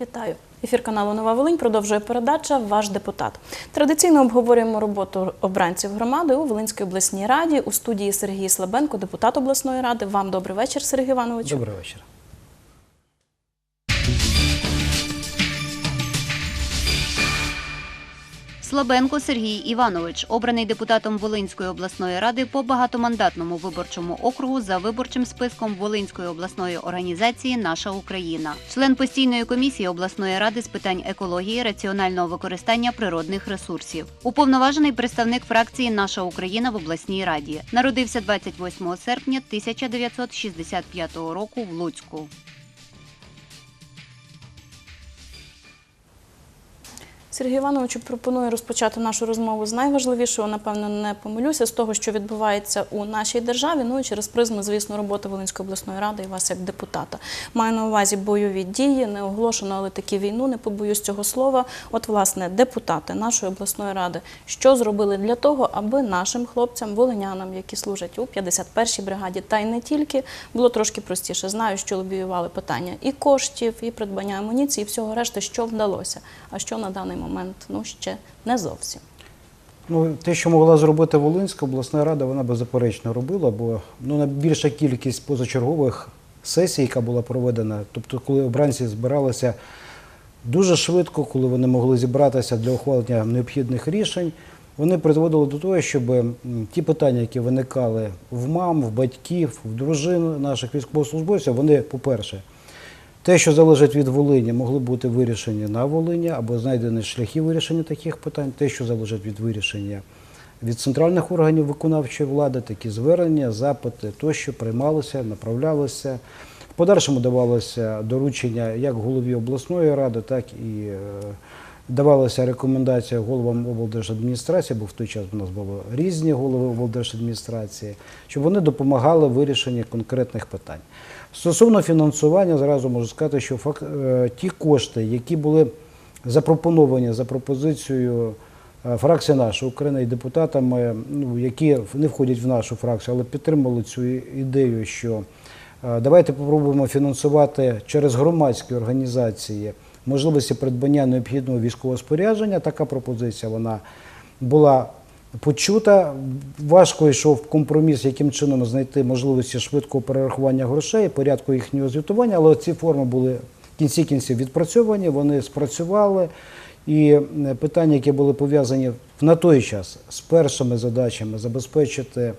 Вітаю. Ефір каналу Нова Волинь продовжує передача Ваш депутат. Традиційно обговорюємо роботу обранців громади у Волинській обласній раді. У студії Сергій Слабенко, депутат обласної ради. Вам добрий вечір, Сергій Іванович. Добрий вечір. Слабенко Сергій Іванович, обраний депутатом Волинської обласної ради по багатомандатному виборчому округу за виборчим списком Волинської обласної організації Наша Україна, член постійної комісії обласної ради з питань екології, раціонального використання природних ресурсів, уповноважений представник фракції Наша Україна в обласній раді. Народився 28 серпня 1965 року в Луцьку. Сергій Іванович пропоную розпочати нашу розмову з найважливішого, напевно, не помилюся, з того, що відбувається у нашій державі. Ну і через призму, звісно, роботи Волинської обласної ради і вас як депутата. Маю на увазі бойові дії, не оголошено, але такі війну, не побоюсь цього слова. От, власне, депутати нашої обласної ради, що зробили для того, аби нашим хлопцям, волинянам, які служать у 51-й бригаді, та й не тільки, було трошки простіше. Знаю, що лобіювали питання і коштів, і придбання амуніції, і всього решти, що вдалося, а що на даний момент ну ще не зовсім. Ну, те, що могла зробити Волинська обласна рада, вона беззаперечно робила, бо ну, найбільша кількість позачергових сесій, яка була проведена, тобто, коли обранці збиралися дуже швидко, коли вони могли зібратися для ухвалення необхідних рішень, вони призводили до того, щоб ті питання, які виникали в мам, в батьків, в дружин наших військовослужбовців, вони, по-перше, те, що залежить від Волині, могли бути вирішені на Волині або знайдені шляхи вирішення таких питань. Те, що залежить від вирішення від центральних органів виконавчої влади, такі звернення, запити тощо приймалися, направлялися. В подальшому давалося доручення як голові обласної ради, так і е, давалася рекомендація головам облдержадміністрації, бо в той час у нас були різні голови облдержадміністрації, щоб вони допомагали вирішенні конкретних питань. Стосовно фінансування, зразу можу сказати, що фак- е, ті кошти, які були запропоновані за пропозицією е, фракції нашої України і депутатами, ну, які не входять в нашу фракцію, але підтримали цю ідею, що е, давайте спробуємо фінансувати через громадські організації можливості придбання необхідного військового спорядження. Така пропозиція вона була почута. Важко йшов компроміс, яким чином знайти можливості швидкого перерахування грошей, порядку їхнього звітування, але ці форми були в кінці кінців відпрацьовані, вони спрацювали. І е, питання, які були пов'язані на той час з першими задачами забезпечити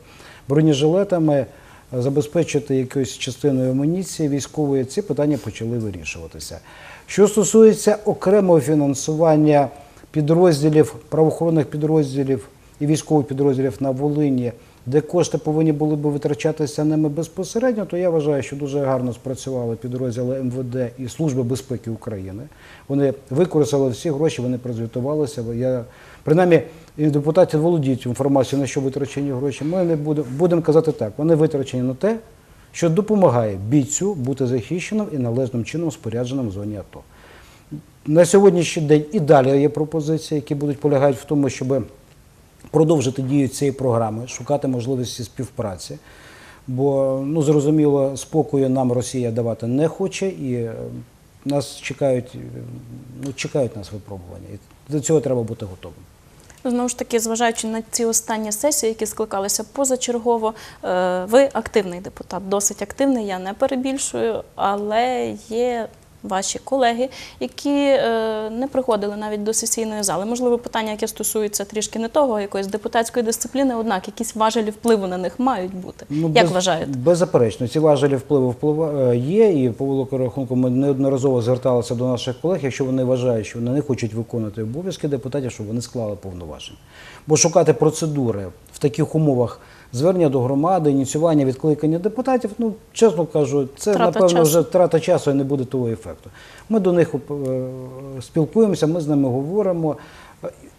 бронежилетами, е, забезпечити якоюсь частиною амуніції військової, ці питання почали вирішуватися. Що стосується окремого фінансування підрозділів, правоохоронних підрозділів і військових підрозділів на Волині, де кошти повинні були б витрачатися ними безпосередньо, то я вважаю, що дуже гарно спрацювали підрозділи МВД і Служби безпеки України. Вони використали всі гроші, вони прозвітувалися. Я принаймні депутати володіють інформацією, на що витрачені гроші. Ми не будемо будемо казати так. Вони витрачені на те, що допомагає бійцю бути захищеним і належним чином спорядженим в зоні АТО. На сьогоднішній день і далі є пропозиції, які будуть полягають в тому, щоб продовжити дію цієї програми, шукати можливості співпраці. Бо ну зрозуміло, спокою нам Росія давати не хоче, і е, нас чекають, ну чекають нас випробування. І до цього треба бути готовим. Знову ж таки, зважаючи на ці останні сесії, які скликалися позачергово, е, ви активний депутат, досить активний, я не перебільшую, але є ваші колеги, які е, не приходили навіть до сесійної зали. Можливо, питання, яке стосується трішки не того, якоїсь депутатської дисципліни, однак якісь важелі впливу на них мають бути. Ну, Як без- вважаєте? Беззаперечно, ці важелі впливу вплива- е, є, і по великому рахунку ми неодноразово зверталися до наших колег, якщо вони вважають, що вони не хочуть виконувати обов'язки депутатів, щоб вони склали повноваження. Бо шукати процедури в таких умовах звернення до громади, ініціювання відкликання депутатів, ну чесно кажу, це Трата напевно часу. вже втрата часу і не буде того ефекту. Ми до них е, спілкуємося, ми з ними говоримо.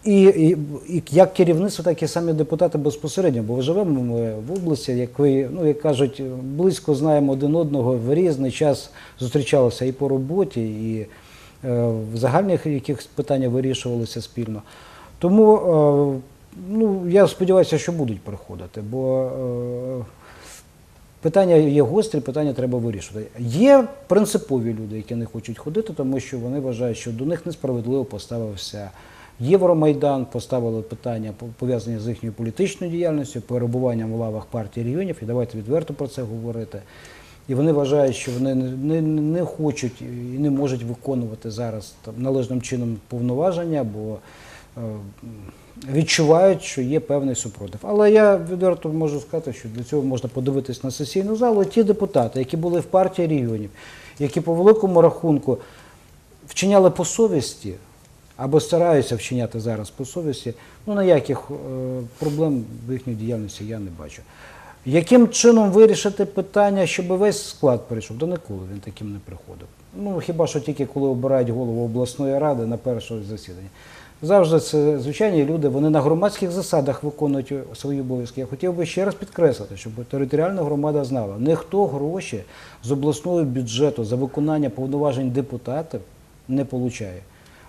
І, і, і як керівництво, так і самі депутати безпосередньо, бо живемо ми в області, як ви, ну як кажуть, близько знаємо один одного в різний час зустрічалися і по роботі, і е, в загальних якихось питаннях вирішувалися спільно. Тому е, ну, я сподіваюся, що будуть приходити, бо е, Питання є гострі, питання треба вирішувати. Є принципові люди, які не хочуть ходити, тому що вони вважають, що до них несправедливо поставився Євромайдан, поставили питання пов'язані з їхньою політичною діяльністю, перебуванням в лавах партії регіонів. І давайте відверто про це говорити. І вони вважають, що вони не, не, хочуть і не можуть виконувати зараз там, належним чином повноваження, бо е, відчувають, що є певний супротив. Але я відверто можу сказати, що для цього можна подивитись на сесійну залу. Ті депутати, які були в партії регіонів, які по великому рахунку вчиняли по совісті або стараються вчиняти зараз по совісті, ну ніяких е, проблем в їхній діяльності я не бачу. Яким чином вирішити питання, щоб весь склад прийшов? Та ніколи він таким не приходив. Ну хіба що тільки коли обирають голову обласної ради на перше засідання. Завжди це звичайні люди, вони на громадських засадах виконують свої обов'язки. Я хотів би ще раз підкреслити, щоб територіальна громада знала, ніхто гроші з обласного бюджету за виконання повноважень депутатів не получає.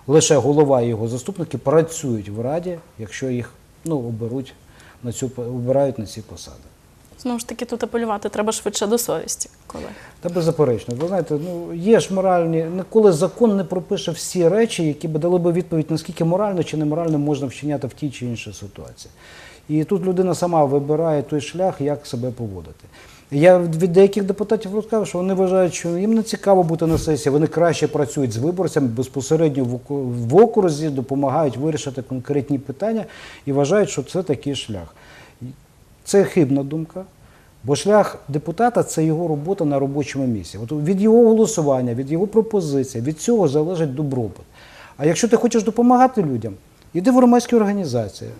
Лише голова і його заступники працюють в раді, якщо їх ну, оберуть на цю обирають на ці посади. Знову ж таки, тут апелювати треба швидше до совісті, колеги. Та беззаперечно. Ви знаєте, ну є ж моральні, ніколи закон не пропише всі речі, які б дали би відповідь, наскільки морально чи неморально можна вчиняти в тій чи іншій ситуації. І тут людина сама вибирає той шлях, як себе поводити. Я від деяких депутатів розказав, що вони вважають, що їм не цікаво бути на сесії, вони краще працюють з виборцями безпосередньо в окрузі, допомагають вирішити конкретні питання і вважають, що це такий шлях. Це хибна думка. Бо шлях депутата це його робота на робочому місці. От від його голосування, від його пропозицій, від цього залежить добробут. А якщо ти хочеш допомагати людям, іди в громадські організації,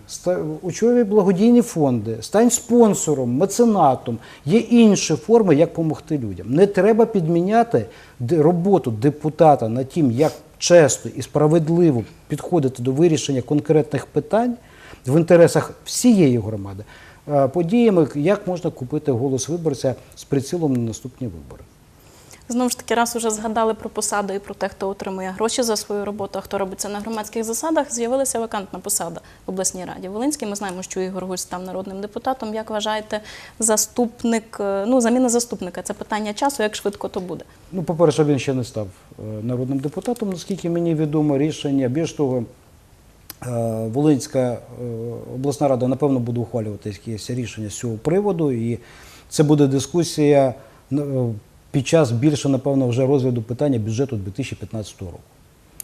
очолюй благодійні фонди, стань спонсором, меценатом. Є інші форми, як допомогти людям. Не треба підміняти роботу депутата на тім, як чесно і справедливо підходити до вирішення конкретних питань в інтересах всієї громади. Е, Подіями, як можна купити голос виборця з прицілом на наступні вибори. Знову ж таки, раз уже згадали про посаду і про те, хто отримує гроші за свою роботу, а хто робить це на громадських засадах, з'явилася вакантна посада в обласній раді Волинській. Ми знаємо, що Ігор Гусь став народним депутатом. Як вважаєте, заступник, е, ну заміна заступника це питання часу, як швидко то буде? Ну, по-перше, він ще не став е, народним депутатом, наскільки мені відомо, рішення. Більш того, Волинська е, обласна рада, напевно, буде ухвалювати якісь рішення з цього приводу, і це буде дискусія е, під час більше, напевно, вже розгляду питання бюджету 2015 року.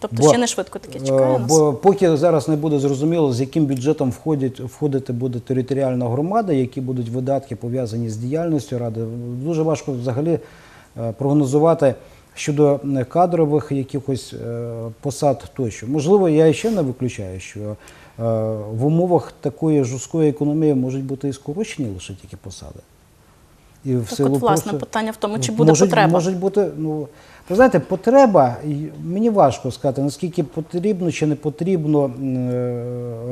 Тобто Бо- ще не швидко таке чекає Е, нас. Бо поки зараз не буде зрозуміло, з яким бюджетом входить, входити буде територіальна громада, які будуть видатки пов'язані з діяльністю ради. Дуже важко взагалі е, прогнозувати щодо е, кадрових якихось е, посад тощо. Можливо, я ще не виключаю, що е, в умовах такої жорсткої економії можуть бути і скорочені лише тільки посади. І в Так, от, власне, питання в тому, чи буде можуть, потреба. Можуть бути, ну, ви знаєте, потреба, мені важко сказати, наскільки потрібно чи не потрібно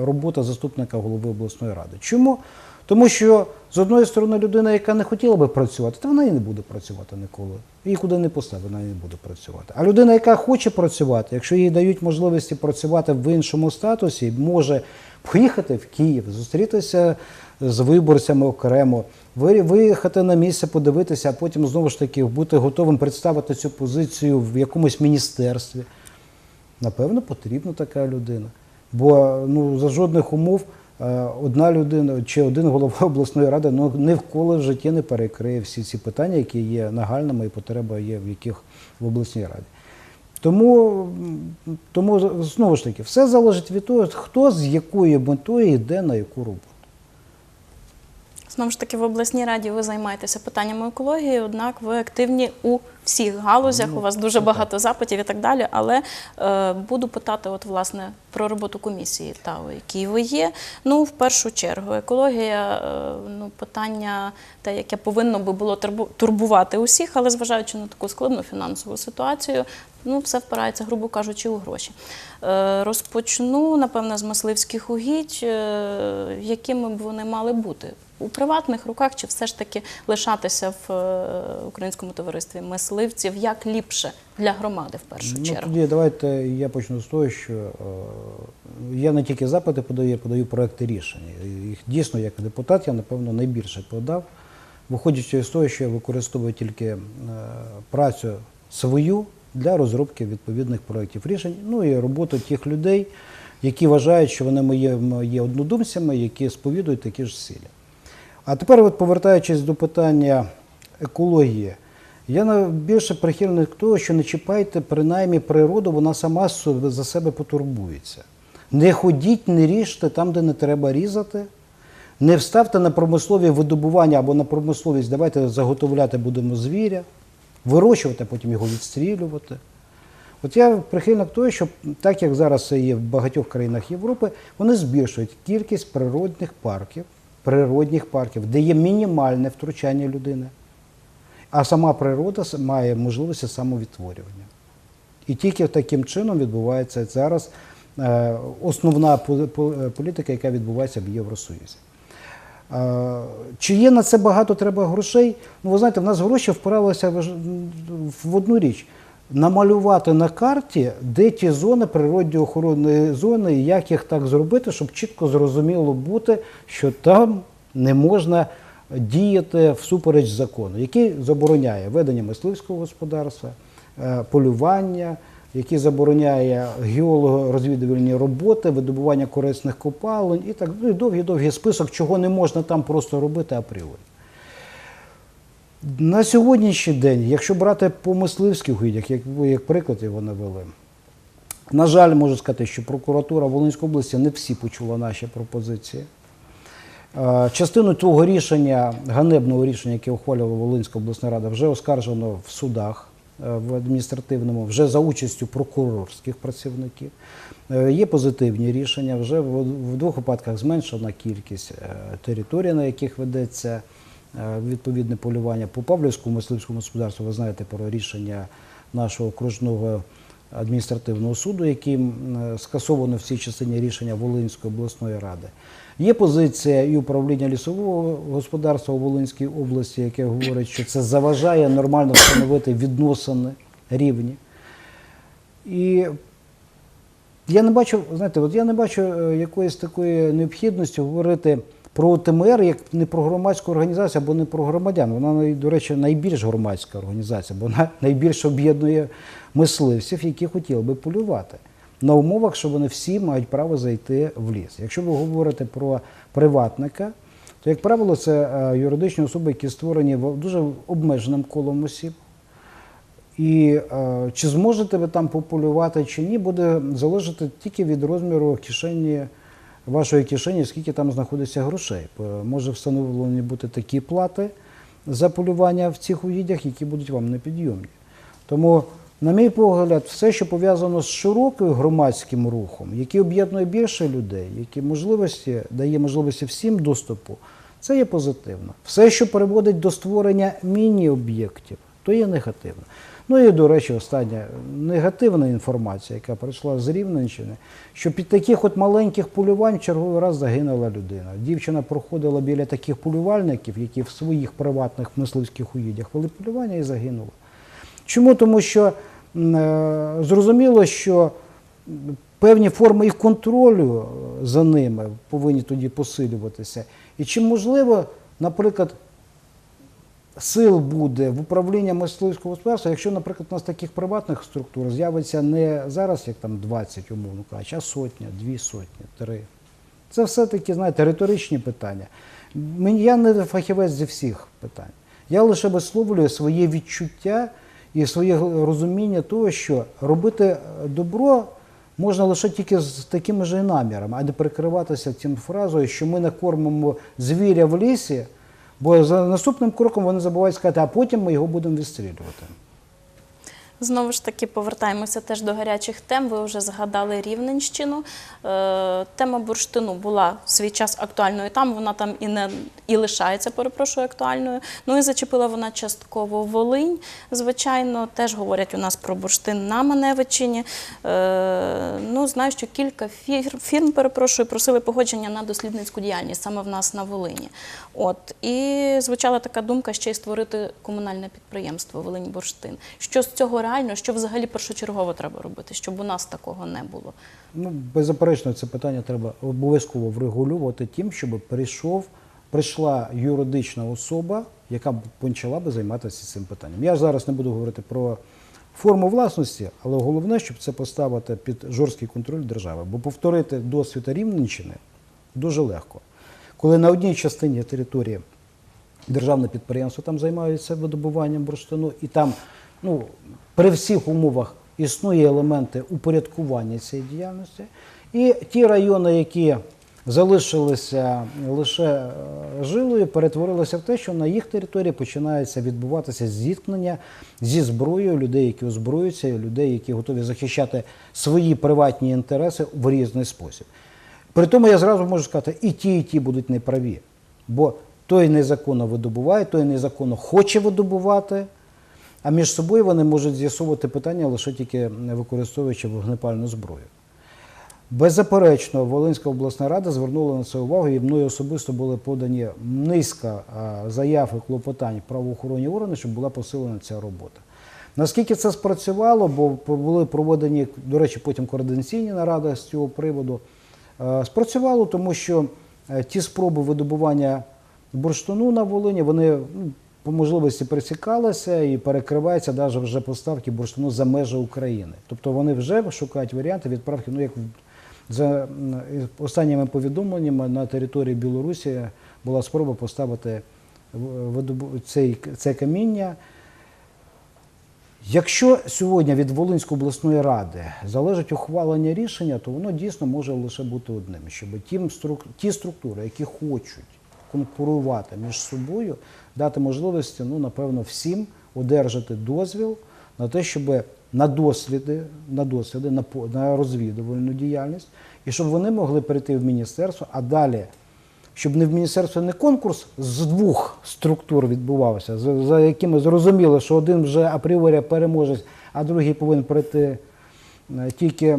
робота заступника голови обласної ради. Чому? Тому що з одної сторони людина, яка не хотіла би працювати, то вона і не буде працювати ніколи. Її куди не поставить, вона і не буде працювати. А людина, яка хоче працювати, якщо їй дають можливості працювати в іншому статусі, може поїхати в Київ, зустрітися з виборцями окремо, виїхати на місце, подивитися, а потім знову ж таки бути готовим представити цю позицію в якомусь міністерстві. Напевно, потрібна така людина. Бо ну, за жодних умов одна людина чи один голова обласної ради ну, ні вколи в житті не перекриє всі ці питання, які є нагальними і потреба є в яких в обласній раді. Тому, тому знову ж таки, все залежить від того, хто з якою метою йде на яку роботу. Знову ж таки, в обласній раді ви займаєтеся питаннями екології, однак ви активні у всіх галузях, Ну, у вас дуже багато запитів і так далі. Але е, буду питати, от власне, про роботу комісії та у якій ви є. Ну, в першу чергу, екологія, е, ну, питання, те, яке повинно би було турбувати усіх, але зважаючи на таку складну фінансову ситуацію, ну, все впирається, грубо кажучи, у гроші. Е, розпочну, напевно, з мисливських угідь, е, якими б вони мали бути. У приватних руках чи все ж таки лишатися в е, українському товаристві мисливців як ліпше для громади в першу Ну, чергу? тоді давайте я почну з того, що е, я не тільки запити подаю, я подаю проекти рішення. Їх дійсно, як депутат, я напевно найбільше подав виходячи з того, що я використовую тільки е, працю свою для розробки відповідних проєктів рішень, ну і роботу тих людей, які вважають, що вони мої, мої однодумцями, які сповідують такі ж цілі. А тепер, от повертаючись до питання екології, я на- більше прихильник того, що не чіпайте принаймні природу, вона сама за себе потурбується. Не ходіть, не ріжте там, де не треба різати. Не вставте на промислові видобування або на промисловість, давайте заготовляти будемо звіря, вирощувати, а потім його відстрілювати. От я прихильник того, що так як зараз є в багатьох країнах Європи, вони збільшують кількість природних парків, природних парків, де є мінімальне втручання людини, а сама природа має можливості самовідтворювання. І тільки таким чином відбувається зараз е, основна по- по- політика, яка відбувається в Євросоюзі. Е, Чи є на це багато треба грошей? Ну, ви знаєте, в нас гроші впиралися в одну річ. Намалювати на карті, де ті зони природно-охоронної зони, як їх так зробити, щоб чітко зрозуміло бути, що там не можна діяти всупереч закону, який забороняє ведення мисливського господарства, е, полювання, який забороняє геолого-розвідувальні роботи, видобування корисних копалень і так ну, і довгий-довгий список, чого не можна там просто робити апріорі. На сьогоднішній день, якщо брати по мисливських угіддях, як ви як приклад його навели, на жаль, можу сказати, що прокуратура Волинської області не всі почула наші пропозиції. Е, Частину того рішення, ганебного рішення, яке ухвалювала Волинська обласна рада, вже оскаржено в судах е, в адміністративному, вже за участю прокурорських працівників. Е, Є позитивні рішення. Вже в двох випадках зменшена кількість територій, на яких ведеться відповідне полювання. По Павлівському мисливському господарству ви знаєте про рішення нашого окружного адміністративного суду, яким е, скасовано в цій частині рішення Волинської обласної ради. Є позиція і управління лісового господарства у Волинській області, яке говорить, що це заважає нормально встановити відносини рівні. І я не бачу, знаєте, от я не бачу е, якоїсь такої необхідності говорити про ОТМР як не про громадську організацію або не про громадян. Вона, до речі, найбільш громадська організація, бо вона найбільше об'єднує мисливців, які хотіли би полювати. На умовах, що вони всі мають право зайти в ліс. Якщо ви говорите про приватника, то, як правило, це е, юридичні особи, які створені дуже обмеженим колом осіб. І е, чи зможете ви там пополювати чи ні, буде залежати тільки від розміру кишені, вашої кишені, скільки там знаходиться грошей. Може встановлені бути такі плати за полювання в цих угіддях, які будуть вам непідйомні. Тому, на мій погляд, все, що пов'язано з широким громадським рухом, який об'єднує більше людей, які можливості, дає можливості всім доступу, це є позитивно. Все, що приводить до створення міні-об'єктів, то є негативно. Ну і, до речі, остання негативна інформація, яка прийшла з Рівненщини, що під таких от маленьких полювань черговий раз загинула людина. Дівчина проходила біля таких полювальників, які в своїх приватних мисливських уїдях вели полювання і загинула. Чому? Тому що е, зрозуміло, що певні форми і контролю е, за ними повинні тоді посилюватися. І чи можливо, наприклад, сил буде в управління мисливського господарства, якщо, наприклад, у нас таких приватних структур з'явиться не зараз, як там 20, умовно кажучи, а сотня, дві сотні, три. Це все-таки, знаєте, риторичні питання. Я не фахівець зі всіх питань. Я лише висловлюю своє відчуття і своє розуміння того, що робити добро можна лише тільки з такими ж намірами, а не прикриватися цим фразою, що ми накормимо звіря в лісі, бо за наступним кроком вони забувають сказати, а потім ми його будемо відстрілювати. Знову ж таки, повертаємося теж до гарячих тем. Ви вже згадали Рівненщину. Е, Тема бурштину була в свій час актуальною там. Вона там і не і лишається, перепрошую, актуальною. Ну і зачепила вона частково Волинь. Звичайно, теж говорять у нас про бурштин на Маневичині. Е, Ну, знаю, що кілька фір- фірм, перепрошую, просили погодження на дослідницьку діяльність саме в нас на Волині. От і звучала така думка ще й створити комунальне підприємство Волинь Бурштин. Що з цього реально, що взагалі першочергово треба робити, щоб у нас такого не було. Ну, беззаперечно, це питання треба обов'язково врегулювати тим, щоб прийшов, прийшла юридична особа яка почала би займатися цим питанням. Я зараз не буду говорити про форму власності, але головне, щоб це поставити під жорсткий контроль держави. Бо повторити досвід Рівненщини дуже легко. Коли на одній частині території державне підприємство там займається видобуванням бурштину, і там ну, при всіх умовах існує елементи упорядкування цієї діяльності. І ті райони, які залишилися лише е, жилою, перетворилися в те, що на їх території починається відбуватися зіткнення зі зброєю людей, які озброюються, і людей, які готові захищати свої приватні інтереси в різний спосіб. При тому я зразу можу сказати, і ті, і ті будуть неправі. Бо той незаконно видобуває, той незаконно хоче видобувати, а між собою вони можуть з'ясовувати питання лише тільки використовуючи вогнепальну зброю. Беззаперечно, Волинська обласна рада звернула на це увагу, і мною особисто були подані низка заяв і клопотань правоохоронні органи, щоб була посилена ця робота. Наскільки це спрацювало, бо були проведені, до речі, потім координаційні наради з цього приводу. Спрацювало, тому що е, ті спроби видобування бурштину на Волині, вони ну, по можливості пересікалися і перекриваються навіть вже поставки бурштину за межі України. Тобто вони вже шукають варіанти відправки, ну як за останніми повідомленнями на території Білорусі була спроба поставити цей, це каміння. Якщо сьогодні від Волинської обласної ради залежить ухвалення рішення, то воно дійсно може лише бути одним, щоб ті, структури, які хочуть конкурувати між собою, дати можливості, ну, напевно, всім одержати дозвіл на те, щоб на досліди, на досліди, на, на розвідувальну діяльність, і щоб вони могли перейти в міністерство, а далі щоб не в міністерстві не конкурс з двох структур відбувався, за, за якими зрозуміло, що один вже апріорі переможець, а другий повинен прийти е, тільки е,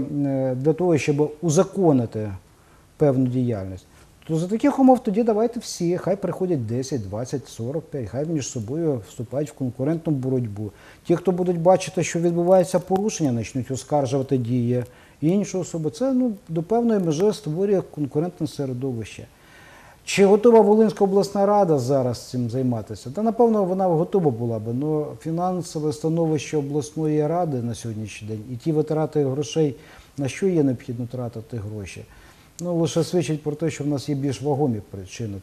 для того, щоб узаконити певну діяльність. То за таких умов тоді давайте всі, хай приходять 10, 20, 45, хай між собою вступають в конкурентну боротьбу. Ті, хто будуть бачити, що відбувається порушення, почнуть оскаржувати дії іншої особи. Це ну, до певної межі створює конкурентне середовище. Чи готова Волинська обласна рада зараз цим займатися? Та напевно вона готова була би, але фінансове становище обласної ради на сьогоднішній день і ті витрати грошей, на що є необхідно тратити гроші, ну лише свідчить про те, що в нас є більш вагомі причини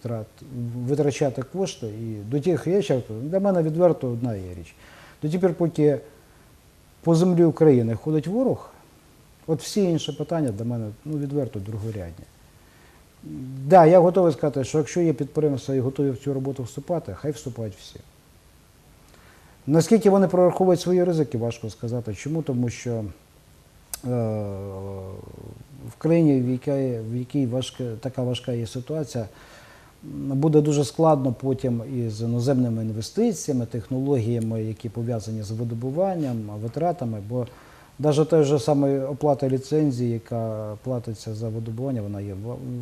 витрачати кошти. І до тих речей, для мене відверто одна є річ. До тепер, поки по землі України ходить ворог, от всі інші питання для мене ну, відверто другорядні. Так, да, я готовий сказати, що якщо є підприємства і готові в цю роботу вступати, хай вступають всі. Наскільки вони прораховують свої ризики, важко сказати. Чому? Тому що е, країні, в якій, в якій важка, така важка є ситуація, буде дуже складно потім із іноземними інвестиціями, технологіями, які пов'язані з видобуванням, витратами. Бо навіть та ж саме оплата ліцензії, яка платиться за видобування, вона є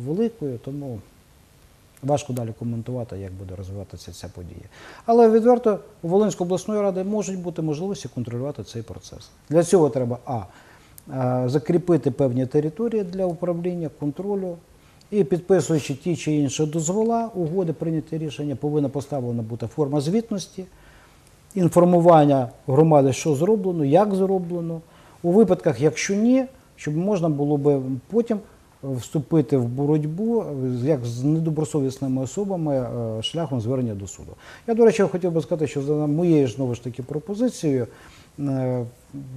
великою, тому важко далі коментувати, як буде розвиватися ця подія. Але відверто у Волинської обласної ради можуть бути можливості контролювати цей процес. Для цього треба а. Е, Закріпити певні території для управління, контролю, і підписуючи ті чи інші дозвола, угоди, прийняті рішення, повинна поставлена бути форма звітності, інформування громади, що зроблено, як зроблено. У випадках, якщо ні, щоб можна було би потім вступити в боротьбу е, як з недобросовісними особами е, шляхом звернення до суду. Я, до речі, хотів би сказати, що за моєю ж знову ж таки пропозицією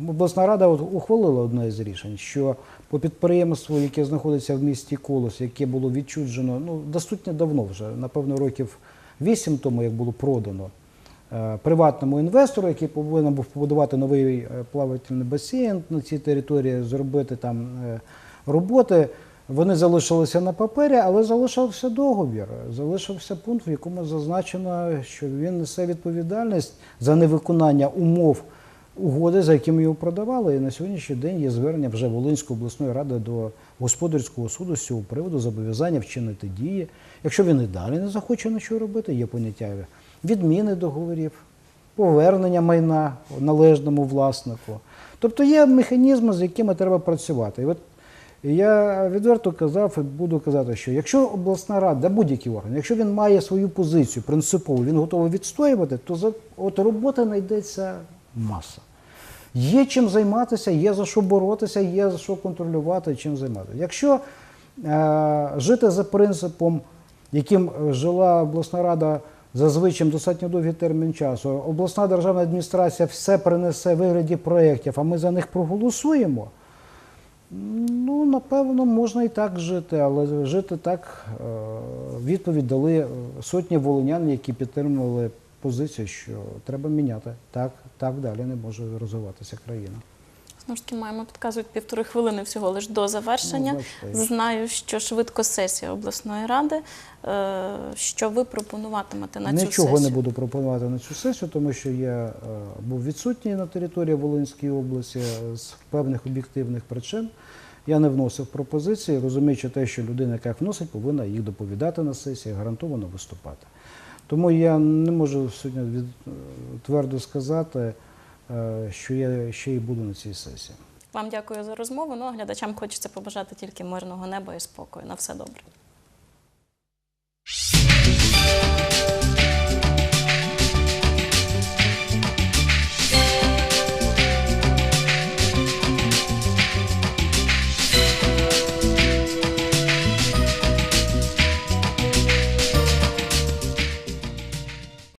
обласна рада ухвалила одне з рішень, що по підприємству, яке знаходиться в місті Колос, яке було відчуджено, ну достатньо давно вже, напевно, років вісім тому, як було продано е, приватному інвестору, який повинен був побудувати новий е, плавательний басейн на цій території, зробити там е, роботи. Вони залишилися на папері, але залишився договір. Залишився пункт, в якому зазначено, що він несе відповідальність за невиконання умов угоди, за якими його продавали. І на сьогоднішній день є звернення вже Волинської обласної ради до господарського суду з цього приводу зобов'язання вчинити дії. Якщо він і далі не захоче нічого робити, є поняття відміни договорів, повернення майна належному власнику. Тобто є механізми, з якими треба працювати. І от я відверто казав і буду казати, що якщо обласна рада, будь-який орган, якщо він має свою позицію принципову, він готовий відстоювати, то за от роботи знайдеться маса. Є чим займатися, є за що боротися, є за що контролювати, чим займатися. Якщо е, жити за принципом, яким жила обласна рада зазвичай достатньо довгий термін часу, обласна державна адміністрація все принесе в вигляді проєктів, а ми за них проголосуємо. Ну, напевно, можна і так жити, але жити так е, відповідь дали е, сотні волинян, які підтримували позицію, що треба міняти. Так, так далі не може розвиватися країна. Знову ж таки, маємо підказують півтори хвилини всього лиш до завершення. Ну, бачите. Знаю, що швидко сесія обласної ради. Е, Що ви пропонуватимете на цю Нічого не буду пропонувати на цю сесію, тому що я е, був відсутній на території Волинської області з певних об'єктивних причин. Я не вносив пропозиції, розуміючи те, що людина, яка їх вносить, повинна їх доповідати на сесії, гарантовано виступати. Тому я не можу сьогодні від, твердо сказати, е, що я ще й буду на цій сесії. Вам дякую за розмову. Ну а глядачам хочеться побажати тільки мирного неба і спокою. На все добре.